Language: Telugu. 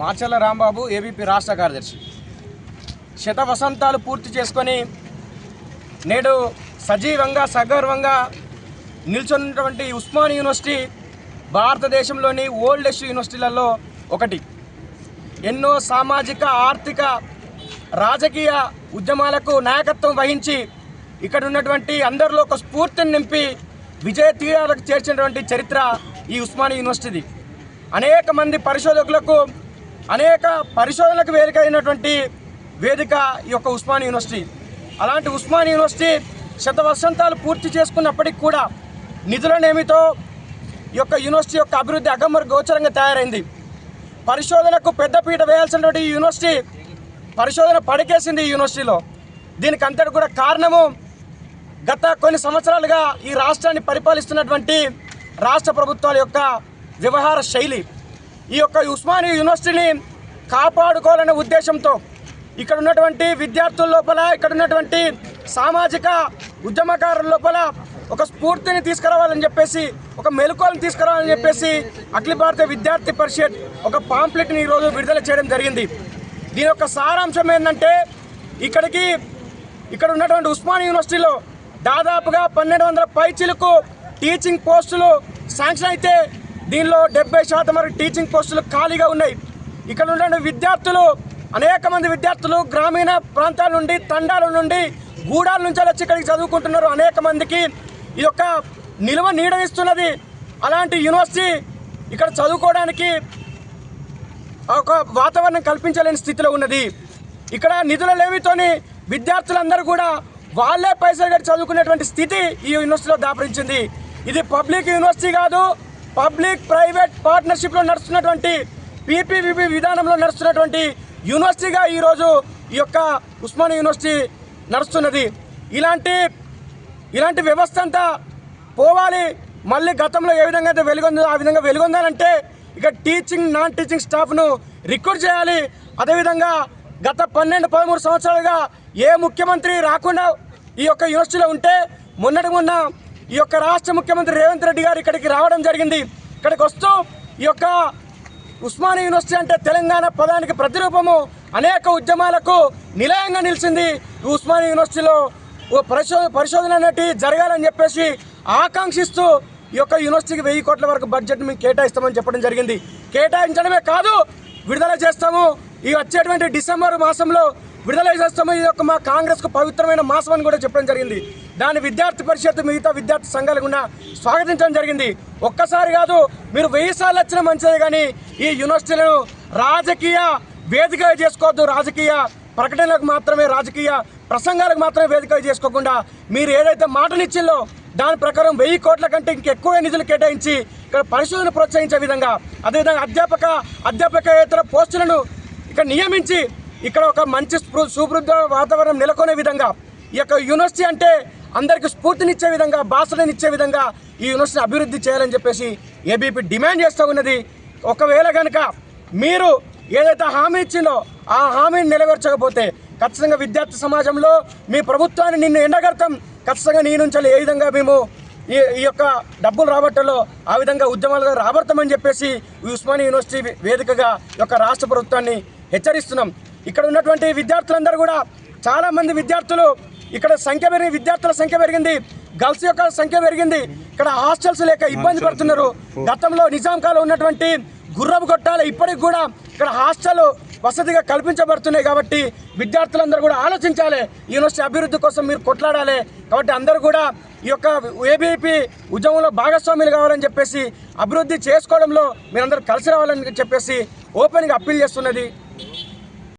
మాచల్ల రాంబాబు ఏబీపీ రాష్ట్ర కార్యదర్శి. శత వసంతాలు పూర్తి చేసుకొని నేడు సజీవంగా సగర్వంగా నిల్చున్నటువంటి ఉస్మాన్ యూనివర్సిటీ భారతదేశంలోని ఓల్డెస్ట్ యూనివర్సిటీలలో ఒకటి. ఎన్నో సామాజిక ఆర్థిక రాజకీయ ఉద్యమాలకు నాయకత్వం వహించి ఇక్కడ ఉన్నటువంటి అందరిలో ఒక స్ఫూర్తిని నింపి విజయ తీరాలకు చేర్చినటువంటి చరిత్ర ఈ ఉస్మానియా యూనివర్సిటీది. అనేక మంది పరిశోధకులకు అనేక పరిశోధనలకు వేదిక అయినటువంటి వేదిక ఈ యొక్క ఉస్మాన్ యూనివర్సిటీ. అలాంటి ఉస్మాన్ యూనివర్సిటీ శత వసంతాలు పూర్తి చేసుకున్నప్పటికి కూడా నిధులనేమితో ఈ యొక్క యూనివర్సిటీ యొక్క అభివృద్ధి అగమర గోచరంగా తయారైంది. పరిశోధనకు పెద్దపీట వేయాల్సినటువంటి యూనివర్సిటీ పరిశోధన పడికేసింది ఈ యూనివర్సిటీలో. దీనికి అంతటి కూడా కారణము గత కొన్ని సంవత్సరాలుగా ఈ రాష్ట్రాన్ని పరిపాలిస్తున్నటువంటి రాష్ట్ర ప్రభుత్వాల యొక్క వ్యవహార శైలి. ఈ యొక్క ఉస్మానియా యూనివర్సిటీని కాపాడుకోవాలనే ఉద్దేశంతో ఇక్కడ ఉన్నటువంటి విద్యార్థుల లోపల ఇక్కడ ఉన్నటువంటి సామాజిక ఉద్యమకారుల లోపల ఒక స్ఫూర్తిని తీసుకురావాలని చెప్పేసి ఒక మెలకువలను తీసుకురావాలని చెప్పేసి అఖిల భారత విద్యార్థి పరిషత్ ఒక పాంప్లెట్ని ఈరోజు విడుదల చేయడం జరిగింది. దీని యొక్క సారాంశం ఏంటంటే ఇక్కడికి ఇక్కడ ఉన్నటువంటి ఉస్మానియా యూనివర్సిటీలో దాదాపుగా పన్నెండు వందల పైచీలకు టీచింగ్ పోస్టులు శాంక్షన్ అయితే దీనిలో డెబ్బై శాతం వరకు టీచింగ్ పోస్టులు ఖాళీగా ఉన్నాయి. ఇక్కడ ఉండే విద్యార్థులు అనేక మంది విద్యార్థులు గ్రామీణ ప్రాంతాల నుండి తండాల నుండి గూడాల నుంచి వచ్చి ఇక్కడికి చదువుకుంటున్నారు. అనేక మందికి ఈ యొక్క నిల్వ నీడనిస్తున్నది అలాంటి యూనివర్సిటీ ఇక్కడ చదువుకోవడానికి ఒక వాతావరణం కల్పించలేని స్థితిలో ఉన్నది. ఇక్కడ నిధుల లేమితోని విద్యార్థులందరూ కూడా వాళ్ళే పైసలు కట్టి చదువుకునేటువంటి స్థితి ఈ యూనివర్సిటీలో దాపరించింది. ఇది పబ్లిక్ యూనివర్సిటీ కాదు పబ్లిక్ ప్రైవేట్ పార్ట్నర్షిప్లో నడుస్తున్నటువంటి పీపీవీపీ విధానంలో నడుస్తున్నటువంటి యూనివర్సిటీగా ఈరోజు ఈ యొక్క ఉస్మానియా యూనివర్సిటీ నడుస్తున్నది. ఇలాంటి ఇలాంటి వ్యవస్థ అంతా పోవాలి. మళ్ళీ గతంలో ఏ విధంగా అయితే వెలుగొందో ఆ విధంగా వెలుగొందాలంటే ఇక టీచింగ్ నాన్ టీచింగ్ స్టాఫ్ను రిక్రూట్ చేయాలి. అదేవిధంగా గత పన్నెండు పదమూడు సంవత్సరాలుగా ఏ ముఖ్యమంత్రి రాకుండా ఈ యొక్క యూనివర్సిటీలో ఉంటే మొన్నటి మొన్న ఈ యొక్క రాష్ట్ర ముఖ్యమంత్రి రేవంత్ రెడ్డి గారు ఇక్కడికి రావడం జరిగింది. ఇక్కడికి వస్తూ ఈ యొక్క ఉస్మానియా యూనివర్సిటీ అంటే తెలంగాణ పదానికి ప్రతిరూపము అనేక ఉద్యమాలకు నిలయంగా నిలిచింది ఈ ఉస్మానియా యూనివర్సిటీలో. ఓ పరిశోధన పరిశోధన అనేటి జరగాలని చెప్పేసి ఆకాంక్షిస్తూ ఈ యొక్క యూనివర్సిటీకి వెయ్యి కోట్ల వరకు బడ్జెట్ మేము కేటాయిస్తామని చెప్పడం జరిగింది. కేటాయించడమే కాదు విడుదల చేస్తాము. ఈ వచ్చేటువంటి డిసెంబర్ మాసంలో విడుదల చేస్తాము. ఇది యొక్క మా కాంగ్రెస్కు పవిత్రమైన మాసం అని కూడా చెప్పడం జరిగింది. దాని విద్యార్థి పరిషత్ మిగతా విద్యార్థి సంఘాలు కూడా స్వాగతించడం జరిగింది. ఒక్కసారి కాదు మీరు వెయ్యి సార్లు వచ్చిన మంచిదే కానీ ఈ యూనివర్సిటీలను రాజకీయ వేదిక చేసుకోవద్దు. రాజకీయ ప్రకటనలకు మాత్రమే రాజకీయ ప్రసంగాలకు మాత్రమే వేదిక చేసుకోకుండా మీరు ఏదైతే మాటనిచ్చిందో దాని ప్రకారం వెయ్యి కోట్ల కంటే ఇంకెక్కువ నిధులు కేటాయించి ఇక్కడ పరిశోధన ప్రోత్సహించే విధంగా అదేవిధంగా అధ్యాపక అధ్యాపకేతర పోస్టులను ఇక్కడ నియమించి ఇక్కడ ఒక మంచి స్పృ- వాతావరణం నెలకొనే విధంగా ఈ యొక్క యూనివర్సిటీ అంటే అందరికి స్ఫూర్తినిచ్చే విధంగా భాషలనిచ్చే విధంగా ఈ యూనివర్సిటీని అభివృద్ధి చేయాలని చెప్పేసి ఏబీపీ డిమాండ్ చేస్తూ ఉన్నది. ఒకవేళ కనుక మీరు ఏదైతే హామీ ఇచ్చిందో ఆ హామీని నెరవేర్చకపోతే ఖచ్చితంగా విద్యార్థి సమాజంలో మీ ప్రభుత్వాన్ని నిన్ను ఎండగడతాం. ఖచ్చితంగా నీ నుంచి ఏ విధంగా మేము ఈ ఈ యొక్క డబ్బులు రాబట్టలో ఆ విధంగా ఉద్యమాలుగా రాబడతామని చెప్పేసి ఉస్మానియా యూనివర్సిటీ వేదికగా యొక్క రాష్ట్ర ప్రభుత్వాన్ని హెచ్చరిస్తున్నాం. ఇక్కడ ఉన్నటువంటి విద్యార్థులందరూ కూడా చాలా మంది విద్యార్థులు ఇక్కడ సంఖ్య పెరిగి విద్యార్థుల సంఖ్య పెరిగింది. గర్ల్స్ యొక్క సంఖ్య పెరిగింది. ఇక్కడ హాస్టల్స్ లేక ఇబ్బంది పడుతున్నారు. గతంలో నిజాం కాలం ఉన్నటువంటి గుర్రపు కొట్టాలు ఇప్పటికి కూడా ఇక్కడ హాస్టల్ వసతిగా కల్పించబడుతున్నాయి కాబట్టి విద్యార్థులందరూ కూడా ఆలోచించాలి. యూనివర్సిటీ అభివృద్ధి కోసం మీరు కొట్లాడాలి. కాబట్టి అందరూ కూడా ఈ యొక్క ఏబీపీ ఉద్యమంలో భాగస్వాములు కావాలని చెప్పేసి అభివృద్ధి చేసుకోవడంలో మీరందరూ కలిసి రావాలని చెప్పేసి ఓపెన్గా అప్పీల్ చేస్తున్నది.